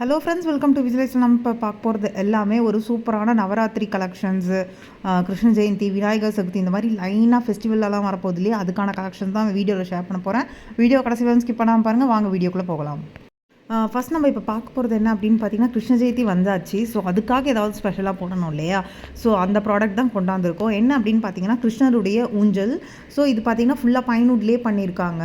Hello friends welcome to விஜிலேஷ் நம்ம இப்போ பார்க்க போகிறது எல்லாமே ஒரு சூப்பரான நவராத்திரி கலெக்ஷன்ஸு கிருஷ்ண ஜெயந்தி விநாயகர் சதுர்த்தி இந்த மாதிரி லைனாக ஃபெஸ்டிவல்லாம் வரப்போகுது இல்லையா? அதுக்கான கலெக்ஷன்ஸ் தான் வீடியோவில் ஷேர் பண்ண போகிறேன் வீடியோ கடைசி வந்து ஸ்கிப் பண்ணாமல் பாருங்கள் வாங்க வீடியோக்குள்ளே போகலாம். ஃபஸ்ட் நம்ம இப்போ பார்க்க போகிறது என்ன அப்படின்னு பார்த்தீங்கன்னா கிருஷ்ண ஜெயந்தி வந்தாச்சு. ஸோ அதுக்காக ஏதாவது ஸ்பெஷலாக போடணும் இல்லையா? ஸோ அந்த ப்ராடக்ட் தான் கொண்டாந்துருக்கோம். என்ன அப்படின்னு பார்த்தீங்கன்னா கிருஷ்ணருடைய ஊஞ்சல். ஸோ இது பார்த்தீங்கன்னா ஃபுல்லாக பைனூட்லேயே பண்ணியிருக்காங்க.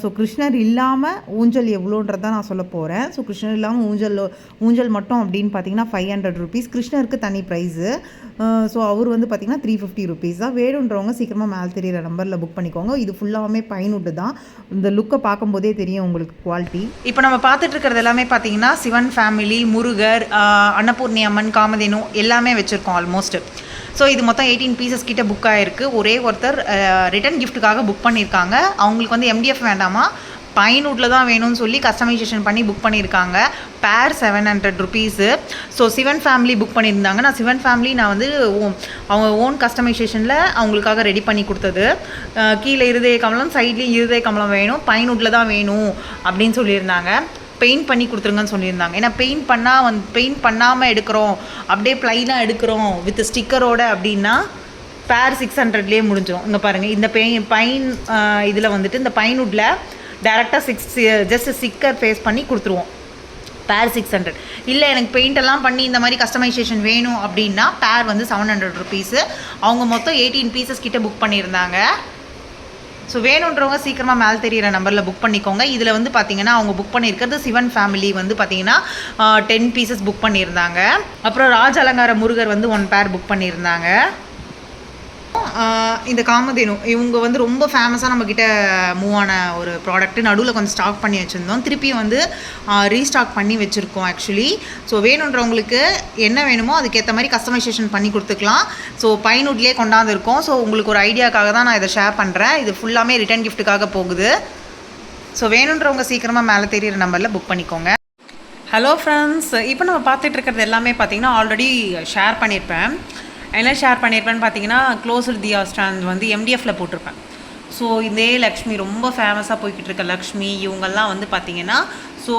ஸோ கிருஷ்ணர் இல்லாமல் ஊஞ்சல் எவ்வளோன்றது தான் நான் சொல்ல போகிறேன் ஸோ கிருஷ்ணர் இல்லாமல் ஊஞ்சல் ஊஞ்சல் மட்டும் அப்படின்னு பார்த்தீங்கன்னா ஃபைவ் ஹண்ட்ரட் ருபீஸ் கிருஷ்ணருக்கு தனி ப்ரைஸு ஸோ அவர் வந்து பார்த்தீங்கன்னா த்ரீ ஃபிஃப்டி ருபீஸ் தான். வேணுன்றவங்க சீக்கிரமாக மேலே தெரியிற நம்பரில் புக் பண்ணிக்கோங்க. இது ஃபுல்லாகவுமே பைனூட்டு தான். இந்த லுக்கை பார்க்கும்போதே தெரியும் உங்களுக்கு குவாலிட்டி இப்போ நம்ம பார்த்துட்டு இருக்கிறது எல்லாமே பார்த்தீங்கன்னா சிவன் ஃபேமிலி முருகர் அன்னபூர்ணி அம்மன் காமதேனு எல்லாமே வச்சுருக்கோம் ஆல்மோஸ்ட் ஸோ இது மொத்தம் எயிட்டீன் பீசஸ் கிட்ட புக் ஆகிருக்கு ஒரே ஒருத்தர் ரிட்டர்ன் கிஃப்ட்டுக்காக புக் பண்ணியிருக்காங்க. அவங்களுக்கு வந்து எம்டிஎஃப் வேண்டாமா? பைன்வுட்டில் தான் வேணும்னு சொல்லி கஸ்டமைசேஷன் பண்ணி புக் பண்ணியிருக்காங்க. Pair seven hundred rupees so Sivan family book பண்ணியிருந்தாங்க. நான் சிவன் ஃபேமிலி நான் வந்து ஓ- அவங்க ஓன் கஸ்டமைசேஷனில் அவங்களுக்காக ரெடி பண்ணி கொடுத்தது. கீழே இருதய கமலம் சைட்லேயும் இருதய கமலம் வேணும். பைன்வுட்டில் தான் வேணும் அப்படின்னு சொல்லியிருந்தாங்க. பெயிண்ட் பண்ணி கொடுத்துருங்கன்னு சொல்லியிருந்தாங்க. ஏன்னா பெயிண்ட் பண்ணால் வந்து பெயிண்ட் பண்ணாமல் எடுக்கிறோம். அப்படியே ப்ளைனாக எடுக்கிறோம் வித் ஸ்டிக்கரோட அப்படின்னா பேர் சிக்ஸ் ஹண்ட்ரட்லேயே முடிஞ்சிடும் இங்கே பாருங்கள் இந்த பெயின் பைன் இதில் வந்துட்டு இந்த பைன்வுட்டில் டேரெக்டாக சிக்ஸ் ஜஸ்ட் ஸ்டிக்கர் ஃபேஸ் பண்ணி கொடுத்துருவோம். பேர் சிக்ஸ் ஹண்ட்ரட் இல்லை எனக்கு பெயிண்ட் எல்லாம் பண்ணி இந்த மாதிரி கஸ்டமைசேஷன் வேணும் அப்படின்னா பேர் வந்து செவன் ஹண்ட்ரட் ருபீஸு அவங்க மொத்தம் எயிட்டீன் பீசஸ் கிட்ட புக் பண்ணியிருந்தாங்க. ஸோ வேணுன்றவங்க சீக்கிரமாக மேலே தெரியிற நம்பரில் புக் பண்ணிக்கோங்க. இதில் வந்து பார்த்தீங்கன்னா அவங்க புக் பண்ணியிருக்கிறது சிவன் ஃபேமிலி வந்து பார்த்தீங்கன்னா டென் பீசஸ் புக் பண்ணியிருந்தாங்க. அப்புறம் ராஜ அலங்கார முருகர் வந்து ஒன் பேர் புக் பண்ணியிருந்தாங்க. இந்த காமதேனு இவங்க வந்து ரொம்ப ஃபேமஸாக நம்மக்கிட்ட மூவ் ஆன ஒரு ப்ராடக்ட்டு நடுவில் கொஞ்சம் ஸ்டாக் பண்ணி வச்சுருந்தோம். திருப்பியும் வந்து ரீஸ்டாக் பண்ணி வச்சுருக்கோம் ஆக்சுவலி ஸோ வேணுன்றவங்களுக்கு என்ன வேணுமோ அதுக்கேற்ற மாதிரி கஸ்டமைசேஷன் பண்ணி கொடுத்துக்கலாம். ஸோ பைனூட்லேயே கொண்டாந்துருக்கோம். ஸோ உங்களுக்கு ஒரு ஐடியாக்காக தான் நான் இதை ஷேர் பண்ணுறேன் இது ஃபுல்லாமே ரிட்டர்ன் கிஃப்ட்டுக்காக போகுது. ஸோ வேணுன்றவங்க சீக்கிரமாக மேலே தெரியிற நம்பரில் புக் பண்ணிக்கோங்க. ஹலோ ஃப்ரெண்ட்ஸ் இப்போ நம்ம பார்த்துட்டு இருக்கிறது எல்லாமே பார்த்தீங்கன்னா ஆல்ரெடி ஷேர் பண்ணியிருப்பேன். என்ன ஷேர் பண்ணியிருப்பேன்னு பார்த்தீங்கன்னா க்ளோசர் தியா ஸ்டாண்ட் வந்து எம்டிஎஃப்ல போட்டிருப்பேன். ஸோ இதே லக்ஷ்மி ரொம்ப ஃபேமஸாக போய்கிட்டு இருக்க லக்ஷ்மி இவங்கெல்லாம் வந்து பார்த்தீங்கன்னா so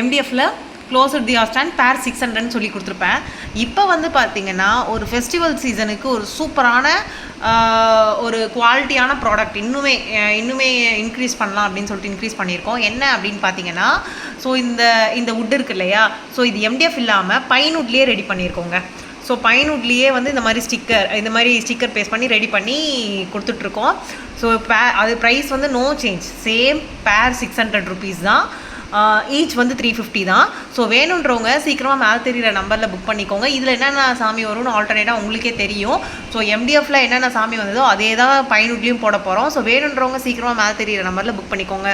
எம்டிஎஃப்ல closer the stand pair six ஹண்ட்ரட்னு சொல்லி கொடுத்துருப்பேன். இப்போ வந்து பார்த்தீங்கன்னா ஒரு ஃபெஸ்டிவல் சீசனுக்கு ஒரு சூப்பரான ஒரு குவாலிட்டியான ப்ராடக்ட் இன்னுமே இன்னுமே இன்க்ரீஸ் பண்ணலாம் அப்படின்னு சொல்லிட்டு இன்க்ரீஸ் பண்ணியிருக்கோம். என்ன அப்படின்னு பார்த்தீங்கன்னா ஸோ இந்த இந்த வுட் இருக்கு இல்லையா? ஸோ இது எம்டிஎஃப் இல்லாமல் பைன்வுட்லேயே ரெடி பண்ணியிருக்கோங்க. ஸோ பைன்வுட்லேயே வந்து இந்த மாதிரி ஸ்டிக்கர் இந்த மாதிரி ஸ்டிக்கர் பேஸ்ட் பண்ணி ரெடி பண்ணி கொடுத்துட்ருக்கோம். ஸோ பே அது ப்ரைஸ் வந்து no change same pair six hundred rupees தான். ஈச் வந்து த்ரீ ஃபிஃப்டி தான். ஸோ வேணுன்றவங்க சீக்கிரமாக மேலே தெரிகிற நம்பரில் புக் பண்ணிக்கோங்க. இதில் என்னென்ன சாமி வரும்னு ஆல்டர்னேட்டாக உங்களுக்கே தெரியும். ஸோ எம்டிஎஃப்ல என்னென்ன சாமி வந்ததோ அதே தான் பைன்வுட்லேயும் போட போகிறோம் ஸோ வேணுன்றவங்க சீக்கிரமாக மேலே தெரியிற நம்பரில் புக் பண்ணிக்கோங்க.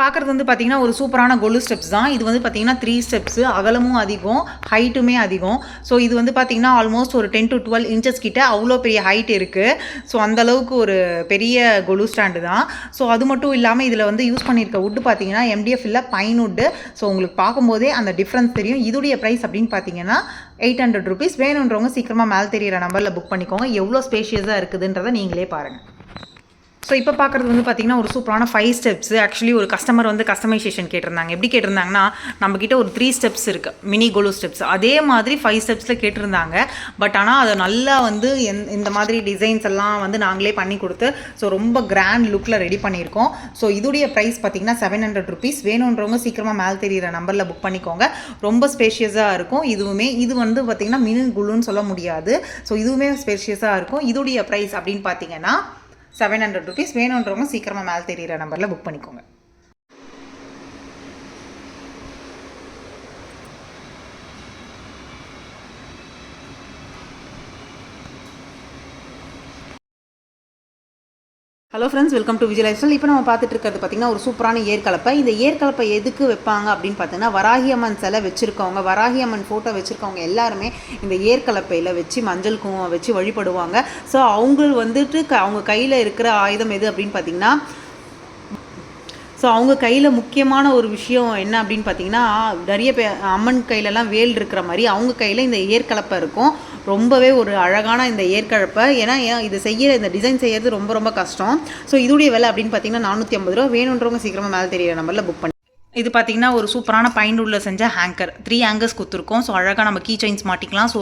பார்க்குறது வந்து பார்த்தீங்கன்னா ஒரு சூப்பரான கொலு ஸ்டெப்ஸ் தான். இது வந்து பார்த்தீங்கன்னா த்ரீ ஸ்டெப்ஸு அகலமும் அதிகம் ஹைட்டுமே அதிகம். ஸோ இது வந்து பார்த்தீங்கன்னா ஆல்மோஸ்ட் ஒரு டென் டு டுவெல் இன்ச்சஸ் கிட்ட அவ்வளோ பெரிய ஹைட் இருக்குது ஸோ அந்த அளவுக்கு ஒரு பெரிய கொலு ஸ்டாண்டு தான். ஸோ அது மட்டும் இல்லாமல் இதில் வந்து யூஸ் பண்ணியிருக்க வுட்டு பார்த்தீங்கன்னா எம்டிஎஃப் இல்லை பைன் வுட்டு ஸோ உங்களுக்கு பார்க்கும்போதே அந்த டிஃப்ரென்ஸ் தெரியும். இதுடைய ப்ரைஸ் அப்படின்னு பார்த்தீங்கன்னா எயிட் ஹண்ட்ரட் ருபீஸ் வேணுன்றவங்க சீக்கிரமாக மேலே தெரியிற நம்பரில் புக் பண்ணிக்கோங்க. எவ்வளோ ஸ்பேஷியஸாக இருக்குதுன்றதை நீங்களே பாருங்கள் ஸோ இப்போ பார்க்குறது வந்து பார்த்தீங்கன்னா ஒரு சூப்பரான ஃபைவ் ஸ்டெப்ஸ் ஆக்சுவலி ஒரு கஸ்டமர் வந்து கஸ்டமைசேஷன் கேட்டிருந்தாங்க. எப்படி கேட்டிருந்தாங்கன்னா நம்மக்கிட்ட ஒரு த்ரீ ஸ்டெப்ஸ் இருக்குது மினி கோலு ஸ்டெப்ஸ் அதே மாதிரி ஃபைவ் ஸ்டெப்ஸில் கேட்டிருந்தாங்க. பட் ஆனால் அதை நல்லா வந்து எந் இந்த மாதிரி டிசைன்ஸ் எல்லாம் வந்து நாங்களே பண்ணி கொடுத்து ஸோ ரொம்ப கிராண்ட் லுக்கில் ரெடி பண்ணியிருக்கோம். ஸோ இதுடைய ப்ரைஸ் பார்த்தீங்கன்னா செவன் ஹண்ட்ரட் ருபீஸ் வேணுன்றவங்க சீக்கிரமாக மேல் தெரியிற நம்பரில் புக் பண்ணிக்கோங்க. ரொம்ப ஸ்பேஷியஸாக இருக்கும். இதுவுமே இது வந்து பார்த்திங்கன்னா மினி குழுன்னு சொல்ல முடியாது. ஸோ இதுவுமே ஸ்பேஷியஸாக இருக்கும். இதுடைய ப்ரைஸ் அப்படின்னு பார்த்தீங்கன்னா செவன் ஹண்ட்ரட் ருபீஸ் வேணுன்றவங்க சீக்கிரமாக மேலே தெரியிற நம்பரில் புக் பண்ணிக்கோங்க. Hello friends welcome to Vijay lifestyle இப்போ நம்ம பார்த்துட்டு இருக்கிறது பார்த்தீங்கன்னா ஒரு சூப்பரான ஏற்கலப்பை. இந்த ஏற்கலப்பை எதுக்கு வைப்பாங்க அப்படின்னு பார்த்தீங்கன்னா வராகி அம்மன் சிலை வச்சுருக்கவங்க வராகி அம்மன் ஃபோட்டோ வச்சுருக்கவங்க எல்லாருமே இந்த ஏற்கலப்பையில் வச்சு மஞ்சள் குங்குமம் வச்சு வழிபடுவாங்க. ஸோ அவங்க வந்துட்டு க- அவங்க கையில் இருக்கிற ஆயுதம் எது அப்படின்னு பார்த்தீங்கன்னா ஸோ அவங்க கையில் முக்கியமான ஒரு விஷயம் என்ன அப்படின்னு பார்த்தீங்கன்னா நிறைய பே அம்மன் கையிலலாம் வேல் இருக்கிற மாதிரி அவங்க கையில் இந்த ஏற்கலப்பை இருக்கும். ரொம்பவே ஒரு அழகான இந்த ஏற்கழப்பை. ஏன்னா ஏன் இது செய்கிற இந்த டிசைன் செய்கிறது ரொம்ப ரொம்ப கஷ்டம். ஸோ இதுடைய விலை அப்படின்னு பார்த்தீங்கன்னா நானூற்றி ஐம்பது ரூபா. வேணுன்றவங்க சீக்கிரமாக மேலே தெரியிற நம்பரில் புக் பண்ணி இது பார்த்திங்கன்னா ஒரு சூப்பரான பைண்டூரில் செஞ்ச ஹேங்கர் த்ரீ ஹேங்கர்ஸ் கொடுத்துருக்கோம். ஸோ அழகாக நம்ம கீ செயின்ஸ் மாட்டிக்கலாம். ஸோ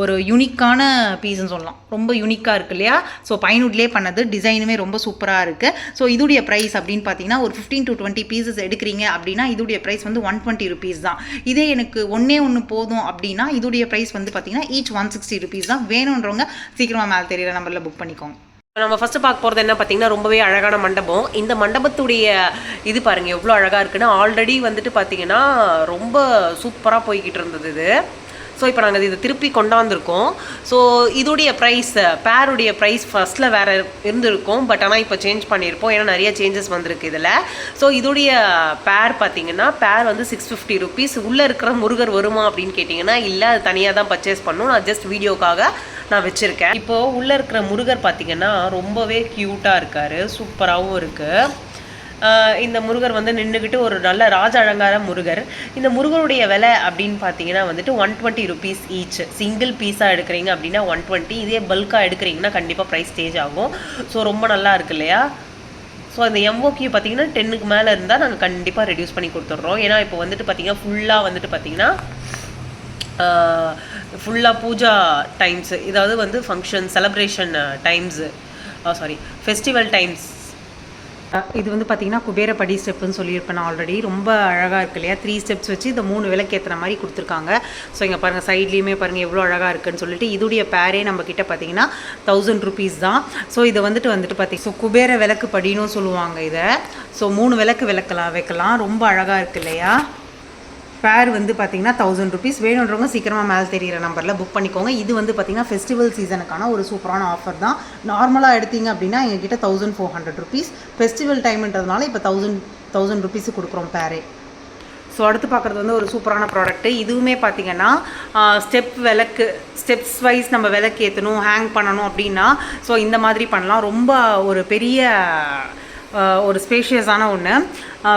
ஒரு யூனிக்கான பீஸ்ன்னு சொல்லலாம். ரொம்ப யூனிக்காக இருக்கு இல்லையா? ஸோ பைன்வுட்லேயே பண்ணது. டிசைனுமே ரொம்ப சூப்பராக இருக்குது ஸோ இதுடைய ப்ரைஸ் அப்படின்னு பார்த்தீங்கன்னா ஒரு ஃபிஃப்டீன் டு டுவெண்ட்டி பீசஸ் எடுக்கிறீங்க அப்படின்னா இதுடைய ப்ரைஸ் வந்து ஒன் டுவெண்ட்டி ருபீஸ் தான். இதே எனக்கு ஒன்றே ஒன்று போதும் அப்படின்னா இதுடைய ப்ரைஸ் வந்து பார்த்தீங்கன்னா ஈச் ஒன் சிக்ஸ்டி ருபீஸ் தான். வேணுன்றவங்க சீக்கிரமாக மேலே தெரியிற நம்பரில் புக் பண்ணிக்கோங்க. நம்ம ஃபஸ்ட்டு பார்க்க போகிறது என்ன பார்த்தீங்கன்னா ரொம்பவே அழகான மண்டபம். இந்த மண்டபத்துடைய இது பாருங்கள் எவ்வளோ அழகாக இருக்குன்னு. ஆல்ரெடி வந்துட்டு பார்த்தீங்கன்னா ரொம்ப சூப்பராக போய்கிட்டு இருந்தது இது. ஸோ இப்போ நாங்கள் இதை திருப்பி கொண்டாந்துருக்கோம். ஸோ இதோடைய ப்ரைஸ் பேருடைய ப்ரைஸ் ஃபஸ்ட்டில் வேறு இருந்திருக்கும். பட் ஆனால் இப்போ சேஞ்ச் பண்ணியிருப்போம் ஏன்னா நிறைய சேஞ்சஸ் வந்திருக்கு இதில். ஸோ இதோடைய பேர் பார்த்தீங்கன்னா பேர் வந்து சிக்ஸ் ஃபிஃப்டி ருபீஸ் உள்ளே இருக்கிற முருகர் வருமா அப்படின்னு கேட்டிங்கன்னா இல்லை அது தனியாக தான் பர்ச்சேஸ் பண்ணும். நான் ஜஸ்ட் வீடியோக்காக நான் வச்சுருக்கேன். இப்போது உள்ளே இருக்கிற முருகர் பார்த்தீங்கன்னா ரொம்பவே க்யூட்டாக இருக்கார். சூப்பராகவும் இருக்குது இந்த முருகர் வந்து நின்றுக்கிட்டு ஒரு நல்ல ராஜ அலங்கார முருகர். இந்த முருகருடைய விலை அப்படின்னு பார்த்தீங்கன்னா வந்துட்டு one twenty rupees each single பீஸாக எடுக்கிறீங்க அப்படின்னா ஒன் டுவெண்ட்டி இதே பல்காக எடுக்கிறீங்கன்னா கண்டிப்பாக ப்ரைஸ் ஸ்டேஜ் ஆகும். ஸோ ரொம்ப நல்லா இருக்கு இல்லையா? ஸோ அந்த எம்ஓக்யூ பார்த்தீங்கன்னா டென்னுக்கு மேலே இருந்தால் நாங்கள் கண்டிப்பாக ரெடியூஸ் பண்ணி கொடுத்துட்றோம். ஏன்னா இப்போ வந்துட்டு பார்த்தீங்கன்னா ஃபுல்லாக வந்துட்டு பார்த்தீங்கன்னா ஃபுல்லாக பூஜா டைம்ஸ் இதாவது வந்து function celebration times sorry festival times இது வந்து பார்த்தீங்கன்னா குபேரப்படி ஸ்டெப்புன்னு சொல்லியிருப்பேன் நான் ஆல்ரெடி ரொம்ப அழகாக இருக்கு இல்லையா? த்ரீ ஸ்டெப்ஸ் வச்சு இந்த மூணு விளக்கு ஏற்றுற மாதிரி கொடுத்துருக்காங்க. ஸோ இங்கே பாருங்கள் சைட்லேயுமே பாருங்கள் எவ்வளோ அழகாக இருக்குன்னு சொல்லிட்டு இதுடைய பேரே நம்ம கிட்ட பார்த்தீங்கன்னா தௌசண்ட் ருபீஸ் தான். ஸோ இதை வந்துட்டு வந்துட்டு பார்த்தீங்க ஸோ குபேர விளக்கு படின்னு சொல்லுவாங்க இதை. ஸோ மூணு விளக்கு விளக்கலாம் வைக்கலாம். ரொம்ப அழகாக இருக்கு இல்லையா? பேர் வந்து பார்த்தீங்கன்னா தௌசண்ட் ருபீஸ் வேணுன்றவங்க சீக்கிரமாக மேலே தெரியிற நம்பரில் புக் பண்ணிக்கோங்க. இது வந்து பார்த்தீங்கன்னா ஃபெஸ்டிவல் சீசனுக்கான ஒரு சூப்பரான ஆஃபர் தான். நார்மலாக எடுத்தீங்க அப்படின்னா எங்ககிட்ட thousand four hundred rupees festival டைம்ன்றதுனால இப்போ தௌசண்ட் தௌசண்ட் ருபீஸ் கொடுக்குறோம் பேரே ஸோ அடுத்து பார்க்குறது வந்து ஒரு சூப்பரான ப்ராடக்ட்டு இதுவுமே பார்த்தீங்கன்னா ஸ்டெப் விளக்கு ஸ்டெப்ஸ் வைஸ் நம்ம விளக்கு ஏற்றணும் ஹேங் பண்ணணும் அப்படின்னா ஸோ இந்த மாதிரி பண்ணலாம். ரொம்ப ஒரு பெரிய ஒரு ஸ்பேஷியஸான ஒன்று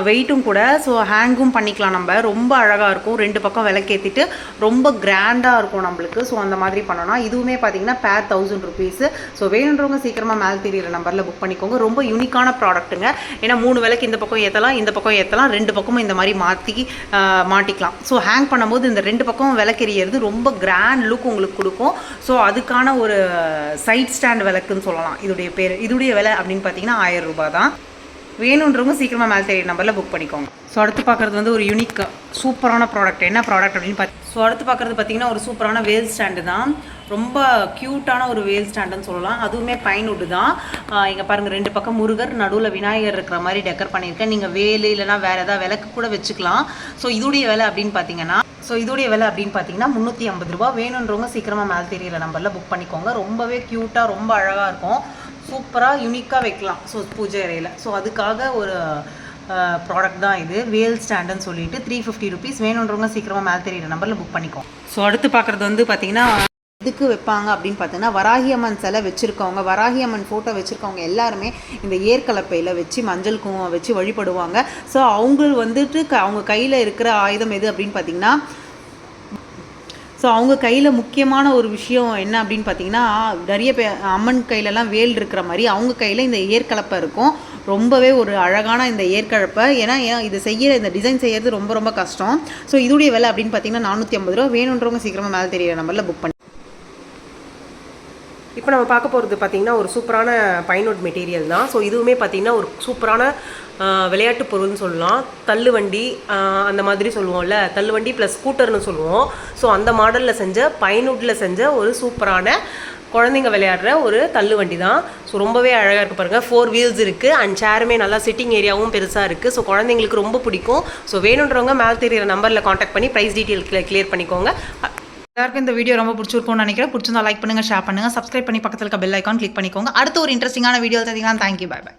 வெயிட்டும் கூட. ஸோ ஹேங்கும் பண்ணிக்கலாம் நம்ம. ரொம்ப அழகாக இருக்கும். ரெண்டு பக்கம் விளக்கேற்றிட்டு ரொம்ப கிராண்டாக இருக்கும் நம்மளுக்கு. ஸோ அந்த மாதிரி பண்ணோம்னா இதுவுமே பார்த்தீங்கன்னா பேர் தௌசண்ட் ருபீஸு ஸோ வேணுன்றவங்க சீக்கிரமாக மேல் தெரியிற நம்பரில் புக் பண்ணிக்கோங்க. ரொம்ப யூனிக்கான ப்ராடக்ட்டுங்க ஏன்னா மூணு விளக்கு இந்த பக்கம் ஏற்றலாம் இந்த பக்கம் ஏற்றலாம் ரெண்டு பக்கமும் இந்த மாதிரி மாற்றி மாட்டிக்கலாம். ஸோ ஹேங் பண்ணும்போது இந்த ரெண்டு பக்கம் விளக்கெறியறது ரொம்ப கிராண்ட் லுக் உங்களுக்கு கொடுக்கும். ஸோ அதுக்கான ஒரு சைட் ஸ்டாண்ட் விளக்குன்னு சொல்லலாம். இதோடைய பேர் இதோடைய விலை அப்படின்னு பார்த்தீங்கன்னா ஆயிரம் ரூபாய் தான். வேணுன்றவங்க சீக்கிரமாக மேலே தெரிய நம்பரில் புக் பண்ணிக்கோங்க. ஸோ அடுத்து பார்க்குறது வந்து ஒரு யூனிக் சூப்பரான ப்ராடக்ட் என்ன ப்ராடக்ட் அப்படின்னு பார்த்து ஸோ அடுத்து பார்க்குறது பார்த்தீங்கன்னா ஒரு சூப்பரான வேல் ஸ்டாண்டு தான். ரொம்ப க்யூட்டான ஒரு வேல் ஸ்டாண்டுன்னு சொல்லலாம். அதுவுமே பைன்வுட்டு தான். இங்கே பாருங்கள் ரெண்டு பக்கம் முருகர் நடுவில் விநாயகர் இருக்கிற மாதிரி டெக்கர் பண்ணியிருக்கேன். நீங்கள் வேலு இல்லைனா வேறு ஏதாவது விளக்கு கூட வச்சுக்கலாம். ஸோ இதோடைய விலை அப்படின்னு பார்த்தீங்கன்னா ஸோ இதோடைய விலை அப்படின்னு பார்த்தீங்கன்னா முந்நூற்றி ஐம்பது ரூபா வேணுன்றவங்க சீக்கிரமாக மேலே தெரியல நம்பரில் புக் பண்ணிக்கோங்க. ரொம்பவே க்யூட்டாக ரொம்ப அழகாக இருக்கும். சூப்பராக யூனிக்காக வைக்கலாம். ஸோ பூஜை அறையில். ஸோ அதுக்காக ஒரு ப்ராடக்ட் தான் இது. வேல் ஸ்டாண்டுன்னு சொல்லிட்டு த்ரீ ஃபிஃப்டி ருபீஸ் வேணுன்றவங்க சீக்கிரமாக மேலே தெரியிற நம்பரில் புக் பண்ணிக்கோ. ஸோ அடுத்து பார்க்குறது வந்து பார்த்தீங்கன்னா எதுக்கு வைப்பாங்க அப்படின்னு பார்த்தீங்கன்னா வராகி அம்மன் சிலை வச்சுருக்கவங்க வராகி அம்மன் ஃபோட்டோ வச்சுருக்கவங்க எல்லாருமே இந்த ஏற்கலப்பையில் வச்சு மஞ்சள் குங்குமம் வச்சு வழிபடுவாங்க. ஸோ அவங்க வந்துட்டு க- அவங்க கையில் இருக்கிற ஆயுதம் எது அப்படின்னு பார்த்தீங்கன்னா ஸோ அவங்க கையில் முக்கியமான ஒரு விஷயம் என்ன அப்படின்னு பார்த்தீங்கன்னா நிறைய பே அம்மன் கையிலலாம் வேல் இருக்கிற மாதிரி அவங்க கையில் இந்த ஏற்கலப்பை இருக்கும். ரொம்பவே ஒரு அழகான இந்த ஏற்கலப்பை. ஏன்னா ஏன் இது செய்கிற இந்த டிசைன் செய்யறது ரொம்ப ரொம்ப கஷ்டம். ஸோ இதோடைய விலை அப்படின்னு பார்த்தீங்கன்னா நானூற்றி ஐம்பது ரூபா. வேணுன்றவங்க சீக்கிரமாக மேலே தெரியிற நம்பரில் புக் பண்ணி இப்போ நம்ம பார்க்க போகிறது பார்த்தீங்கன்னா ஒரு சூப்பரான பைனோட் மெட்டீரியல் தான். ஸோ இதுவுமே பார்த்தீங்கன்னா ஒரு சூப்பரான விளையாட்டு பொருள்னு சொல்லலாம். தள்ளுவண்டி அந்த மாதிரி சொல்லுவோம்ல. தள்ளுவண்டி ப்ளஸ் ஸ்கூட்டர்னு சொல்லுவோம். ஸோ அந்த மாடலில் செஞ்ச பைன்வுட்டில் செஞ்ச ஒரு சூப்பரான குழந்தைங்க விளையாடுற ஒரு தள்ளுவண்டி தான். ஸோ ரொம்பவே அழகாக இருக்கு பாருங்கள் ஃபோர் வீல்ஸ் இருக்குது அண்ட் சேருமே நல்லா சிட்டிங் ஏரியாவும் பெருசாக இருக்குது ஸோ குழந்தைங்களுக்கு ரொம்ப பிடிக்கும். ஸோ வேணுன்றவங்க மேலே தெரியிற நம்பரில் காண்டாக்ட் பண்ணி ப்ரைஸ் டீட்டெயில் கிளியர் பண்ணிக்கோங்க. எல்லாருக்கும் இந்த வீடியோ ரொம்ப பிடிச்சிருக்கும்னு நினைக்கிறேன். பிடிச்சிருந்தா லைக் பண்ணுங்கள் ஷேர் பண்ணுங்க. சப்ஸ்கிரைப் பண்ணி பக்கத்தில் இருக்க பெல் ஐக்கான் கிளிக் பண்ணிக்கோங்க. அடுத்த ஒரு இன்ட்ரெஸ்டிங்கான வீடியோ தெரிஞ்சுக்கலாம் தேங்க்யூ பை பை